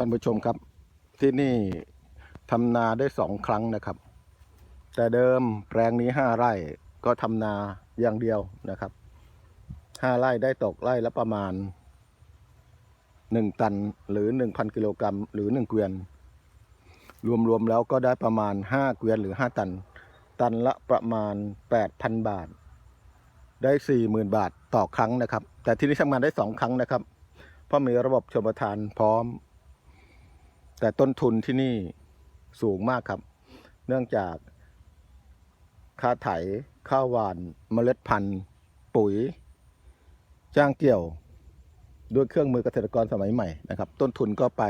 ท่านผู้ชมครับ ที่นี่ทำนาได้สองครั้งนะครับ แต่เดิมแปลงนี้ห้าไร่ก็ทำนาอย่างเดียวนะครับห้าไร่ได้ตกไร่ละประมาณหนึ่งตันหรือหนึ่งพันกิโลกรัมหรือหนึ่งเกวียน รวมๆแล้วก็ได้ประมาณห้าเกวียนหรือห้าตัน ตันละประมาณแปดพันบาท ได้สี่หมื่นบาทต่อครั้งนะครับ แต่ที่นี่ทำงานได้สองครั้งนะครับ เพราะมีระบบชมประทานพร้อม แต่ต้นทุนที่นี่สูงมากครับ เนื่องจากค่าไถข้าวหวานเมล็ดพันธุ์ ปุ๋ย จ้างเกี่ยวด้วยเครื่องมือเกษตรกรสมัยใหม่นะครับ ต้นทุนก็ไป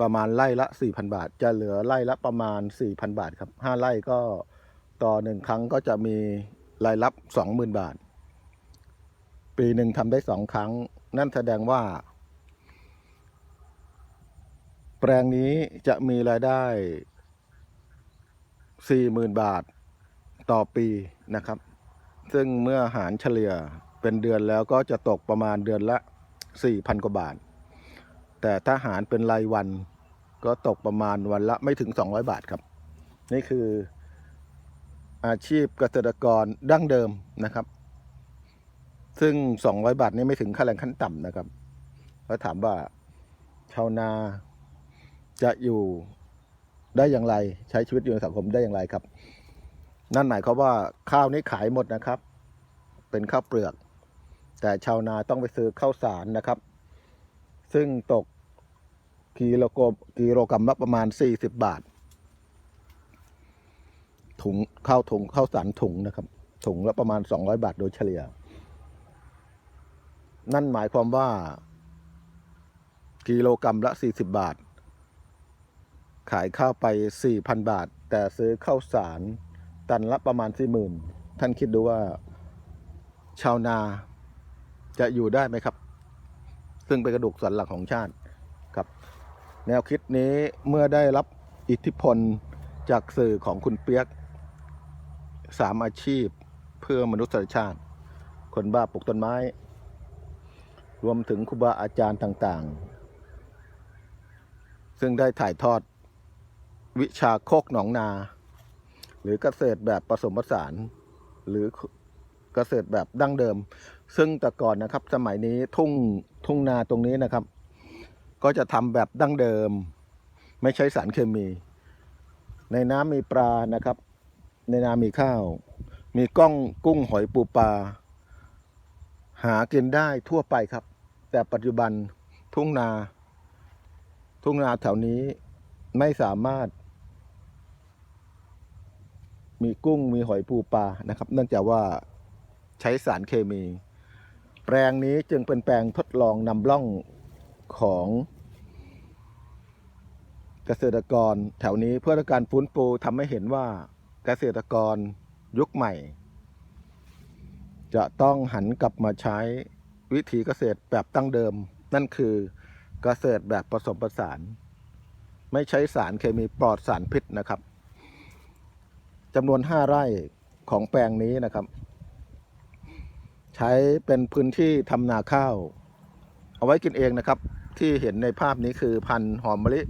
ประมาณไร่ละ 4,000 บาท จะเหลือไร่ละประมาณ 4,000 บาทครับ 5 ไร่ก็ต่อหนึ่งครั้งก็จะมีรายรับ 20,000 บาท ปีหนึ่งทำได้สองครั้ง นั่นแสดงว่า แปลงนี้จะมีรายได้ 40,000 บาทต่อปีนะครับ ซึ่งเมื่อหารเฉลี่ยเป็นเดือนแล้วก็จะตกประมาณเดือนละ 4,000 กว่าบาท แต่ถ้าหารเป็นรายวันก็ตกประมาณวันละไม่ถึง 200 บาทครับ นี่คืออาชีพเกษตรกรดั้งเดิมนะครับ ซึ่ง 200 บาทนี่ไม่ถึงค่าแรงขั้นต่ำนะครับ แล้วถามว่าชาวนา จะอยู่ได้อย่างไร ใช้ชีวิตอยู่ในสังคมได้อย่างไรครับ นั่นหมายความว่าข้าวนี้ขายหมดนะครับ เป็นข้าวเปลือก แต่ชาวนาต้องไปซื้อข้าวสารนะครับ ซึ่งตกกิโลกรัมกิโลกรัมละประมาณ 40 บาท ถุงข้าวถุงข้าวสารถุงนะครับ ถุงละประมาณ 200 บาทโดยเฉลี่ย นั่นหมายความว่า กิโลกรัมละ 40 บาท ขายข้าวไป 4,000 บาท แต่ซื้อข้าวสารตันละประมาณ40,000ท่านคิดดูว่าชาวนาจะอยู่ได้ไหมครับ ซึ่งเป็นกระดูกสันหลังของชาติครับ แนวคิดนี้เมื่อได้รับอิทธิพลจากสื่อของคุณเปียกสามอาชีพเพื่อมนุษยชาติ คนบ้าปลูกต้นไม้ รวมถึงครูบาอาจารย์ต่างๆ ซึ่งได้ถ่ายทอด วิชาโคกหนองนา หรือเกษตรแบบผสมผสาน หรือเกษตรแบบดั้งเดิม ซึ่งแต่ก่อนนะครับ สมัยนี้ทุ่งทุ่งนาตรงนี้นะครับ ก็จะทำแบบดั้งเดิม ไม่ใช้สารเคมี ในน้ำมีปลานะครับ ในนามีข้าว มีก้องกุ้งหอยปูปลาหากินได้ทั่วไปครับ แต่ปัจจุบันทุ่งนา ทุ่งนาแถวนี้ไม่สามารถ มีกุ้งมีหอยปูปลานะครับ เนื่องจากว่าใช้สารเคมี แปลงนี้จึงเป็นแปลงทดลองนำร่องของเกษตรกรแถวนี้เพื่อการฟื้นฟูทำให้เห็นว่าเกษตรกรยุคใหม่ จะต้องหันกลับมาใช้วิธีเกษตรแบบตั้งเดิม นั่นคือเกษตรแบบผสมผสาน ไม่ใช้สารเคมีปลอดสารพิษนะครับ จำนวน5ไร่ของแปลงนี้นะครับ ใช้เป็นพื้นที่ทำนาข้าว เอาไว้กินเองนะครับ ที่เห็นในภาพนี้คือพันหอมมะลิ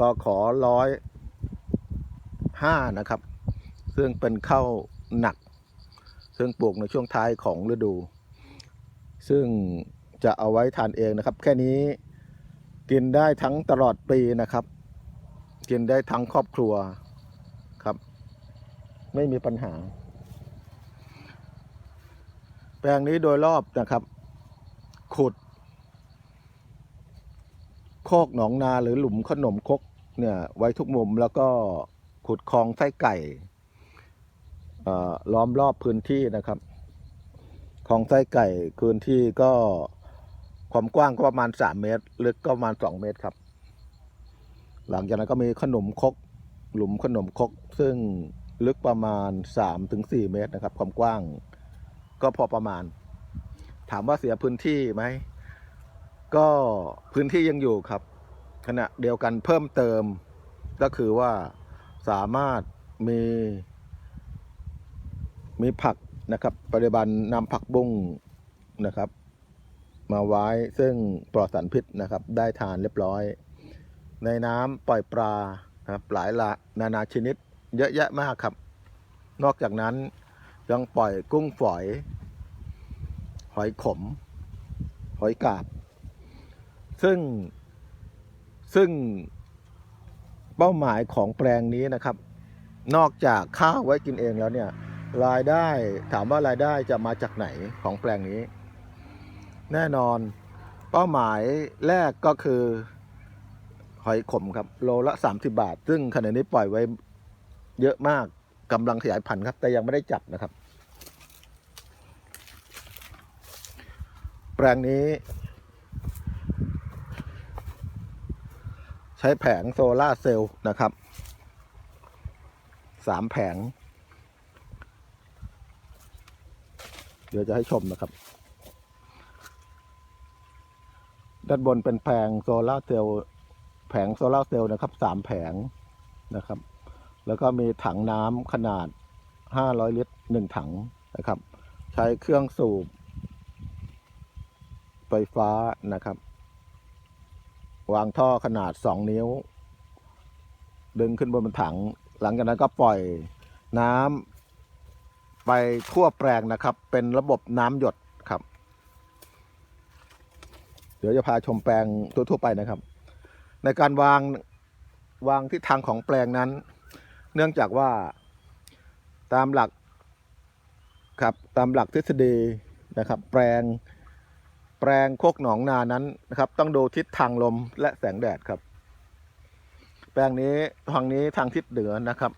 กขอร้อยห้านะครับ ซึ่งเป็นข้าวหนัก ซึ่งปลูกในช่วงท้ายของฤดู ซึ่งจะเอาไว้ทานเองนะครับ แค่นี้กินได้ทั้งตลอดปีนะครับ กินได้ทั้งครอบครัว ไม่มีปัญหา แปลงนี้โดยรอบนะครับ ขุด โคกหนองนาหรือหลุมขนมครกเนี่ยไว้ทุกมุมแล้วก็ขุดคลองไส้ไก่ล้อมรอบพื้นที่นะครับคลองไส้ไก่พื้นที่ก็ความกว้างก็ประมาณ3เมตร ลึกก็ประมาณ2เมตรครับ หลังจากนั้นก็มีขนมครกหลุมขนมครกซึ่ง ลึกประมาณ 3-4 เมตรนะครับ ความกว้าง ก็พอประมาณ ถามว่าเสียพื้นที่ไหม ก็พื้นที่ยังอยู่ครับ ขณะเดียวกันเพิ่มเติม ก็คือว่าสามารถมี มีผักนะครับปัจจุบันนำผักบุ้งนะครับ มาไว้ซึ่งปลอดสารพิษนะครับ ได้ทานเรียบร้อย ในน้ำปล่อยปลานะครับหลายละนานาชนิด เยอะแยะมากครับ นอกจากนั้นยังปล่อยกุ้งฝอย หอยขม หอยกาบ ซึ่งซึ่งเป้าหมายของแปลงนี้นะครับ นอกจากข้าวไว้กินเองแล้วเนี่ยรายได้ถามว่ารายได้จะมาจากไหนของแปลงนี้ แน่นอนเป้าหมายแรกก็คือหอยขมครับ โลละ 30 บาท ซึ่งขณะนี้ปล่อยไว้ เยอะมากกำลังขยายพันธุ์ครับ แต่ยังไม่ได้จับนะครับ แปลงนี้ ใช้แผงโซลาเซลล์นะครับสามแผง เดี๋ยวจะให้ชมนะครับ ด้านบนเป็นแผงโซลาเซลล์แผงโซลาเซลล์นะครับสามแผงนะครับ แล้วก็มีถังน้ำขนาด 500 ลิตรหนึ่งถังนะครับ ใช้เครื่องสูบ ไฟฟ้านะครับ วางท่อขนาด 2 นิ้ว ดึงขึ้นบนบนถัง หลังจากนั้นก็ปล่อยน้ำไปทั่วแปลงนะครับ เป็นระบบน้ำหยดครับ เดี๋ยวจะพาชมแปลงทั่วๆไปนะครับ ในการวางวางทิศทางของแปลงนั้น เนื่องจากว่าตามหลักครับตามหลักทฤษฎีนะครับ แปลงแปลงโคกหนองนานั้นนะครับ ต้องดูทิศทางลมและแสงแดดครับ แปลงนี้ทางนี้ทางทิศเหนือนะครับ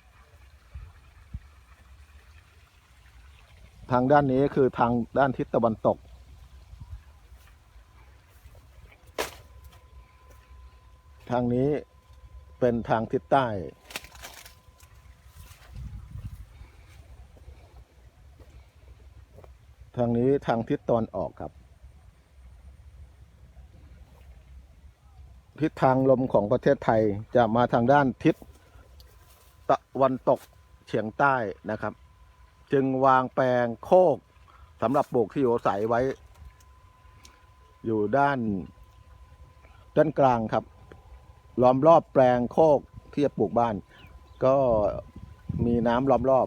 ทางด้านนี้คือทางด้านทิศตะวันตก ทางนี้เป็นทางทิศใต้ ทางนี้ทางทิศตะวันออกครับ ทิศทางลมของประเทศไทยจะมาทางด้านทิศตะวันตกเฉียงใต้นะครับ จึงวางแปลงโคกสำหรับปลูกที่อยู่อาศัยไว้ อยู่ด้าน ด้านกลางครับ ล้อมรอบแปลงโคกที่จะปลูกบ้าน ก็มีน้ำล้อมรอบ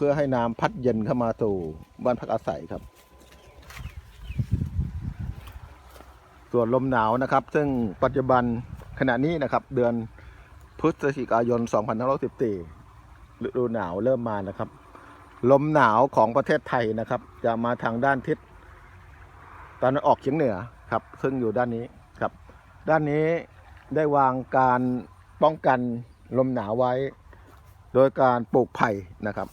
เพื่อให้น้ำพัดเย็นเข้ามาสู่บ้านพักอาศัยครับ ส่วนลมหนาวนะครับ ซึ่งปัจจุบันขณะนี้นะครับ เดือนพฤศจิกายน 2514ฤดูหนาวเริ่มมานะครับ ลมหนาวของประเทศไทยนะครับ จะมาทางด้านทิศตะวันออกเฉียงเหนือครับ ซึ่งอยู่ด้านนี้ครับ ด้านนี้ได้วางการป้องกันลมหนาวไว้ โดยการปลูกไผ่นะครับ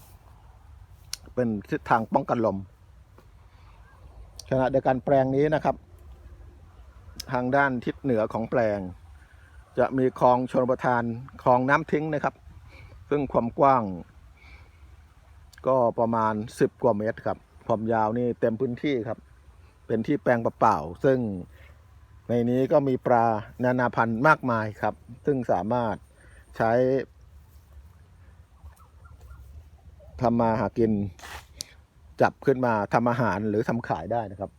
เป็นทิศทางป้องกันลมขณะเดียวกันแปลงนี้นะครับ ทางด้านทิศเหนือของแปลง จะมีคลองชนประทานคลองน้ำทิ้งนะครับ ซึ่งความกว้าง ก็ประมาณ 10 กว่าเมตรครับความยาวนี่เต็มพื้นที่ครับ เป็นที่แปลงเปล่าๆซึ่งในนี้ก็มีปลานานาพันธุ์มากมายครับ ซึ่งสามารถใช้ ทำมาหากิน จับขึ้นมาทำอาหารหรือทำขายได้นะครับ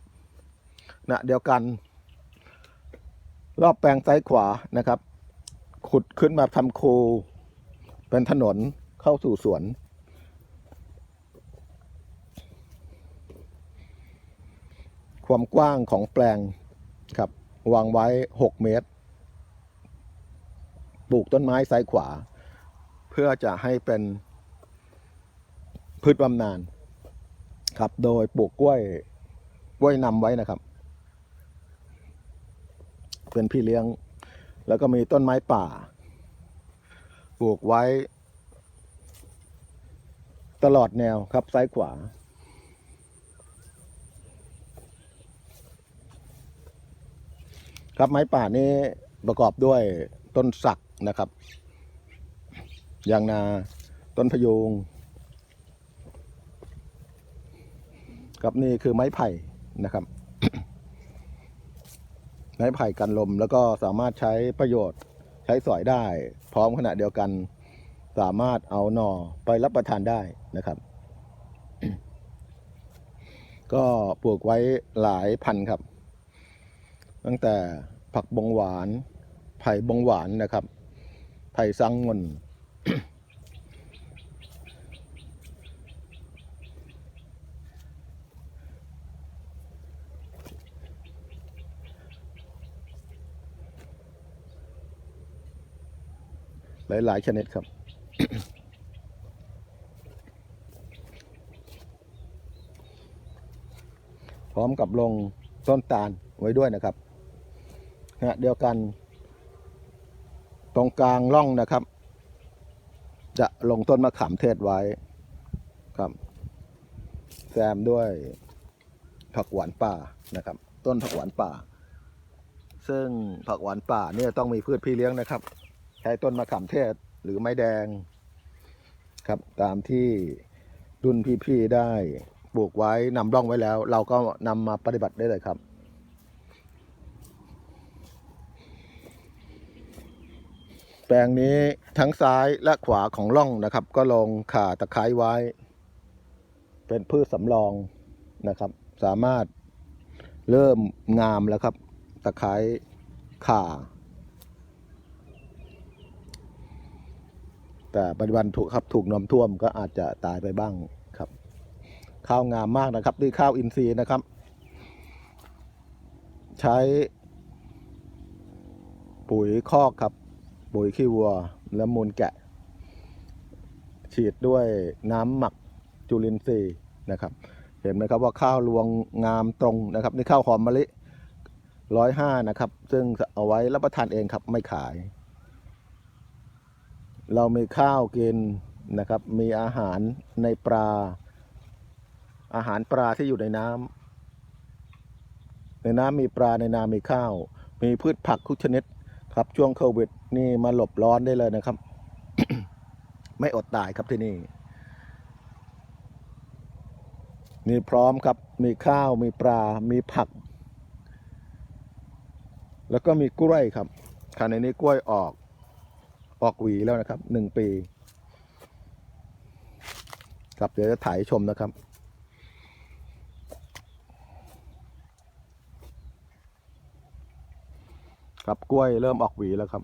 นะเดียวกัน รอบแปลงซ้ายขวานะครับ ขุดขึ้นมาทำคูเป็นถนนเข้าสู่สวน ความกว้างของแปลงครับ วางไว้ 6 เมตร ปลูกต้นไม้ซ้ายขวา เพื่อจะให้เป็น พืชบำนาญครับ โดยปลูกกล้วยกล้วยนำไว้นะครับ เป็นพี่เลี้ยง แล้วก็มีต้นไม้ป่า ปลูกไว้ ตลอดแนวครับซ้ายขวา ครับไม้ป่านี้ประกอบด้วยต้นสักนะครับยางนาต้นพยูง ครับนี่คือไม้ไผ่นะครับ ไม้ไผ่กันลมแล้วก็สามารถใช้ประโยชน์ใช้สอยได้ พร้อมขณะเดียวกัน สามารถเอาหน่อไปรับประทานได้นะครับ ก็ปลูกไว้หลายพันครับ ตั้งแต่ผักบงหวาน ไผ่บงหวานนะครับ ไผ่สังงน หลายๆชนิดครับ พร้อมกับลงต้นตาลไว้ด้วยนะครับขณะเดียวกัน ตรงกลางร่องนะครับ จะลงต้นมะขามเทศไว้ครับ แซมด้วยผักหวานป่านะครับ ต้นผักหวานป่า ซึ่งผักหวานป่าเนี่ยต้องมีพืชพี่เลี้ยงนะครับ ช้ต้นมะขามเทศหรือไม้แดง ครับตามที่รุ่นพี่ๆได้ปลูกไว้นำร่องไว้แล้ว เราก็นำมาปฏิบัติได้เลยครับแปลงนี้ทั้งซ้ายและขวาของร่องนะครับ ก็ลงข่าตะไคร้ไว้ เป็นพืชสำรองนะครับ สามารถเริ่มงามแล้วครับ ตะไคร้ข่า แต่ปัจจุบันถูกครับถูกน้ำท่วมก็อาจจะตายไปบ้างครับ ข้าวงามมากนะครับนี่ข้าวอินทรีย์นะครับ ใช้ปุ๋ยคอกครับ ปุ๋ยขี้วัว และมูลแกะ ฉีดด้วยน้ำหมักจุลินทรีย์นะครับ เห็นไหมครับว่าข้าวรวงงามตรงนะครับ นี่ข้าวหอมมะลิร้อยห้านะครับ ซึ่งเอาไว้รับประทานเองครับไม่ขาย เรามีข้าวกินนะครับ มีอาหารในปลา อาหารปลาที่อยู่ในน้ำในน้ำมีปลาในนามีข้าว มีพืชผักทุกชนิดครับช่วงโควิดนี่มาหลบร้อนได้เลยนะครับ ไม่อดตายครับที่นี่นี่พร้อมครับ มีข้าว มีปลา มีผัก แล้วก็มีกล้วยครับขณะนี้กล้วยออก ออกหวีแล้วนะครับหนึ่งปีครับเดี๋ยวจะถ่ายชมนะครับ ครับกล้วยเริ่มออกหวีแล้วครับ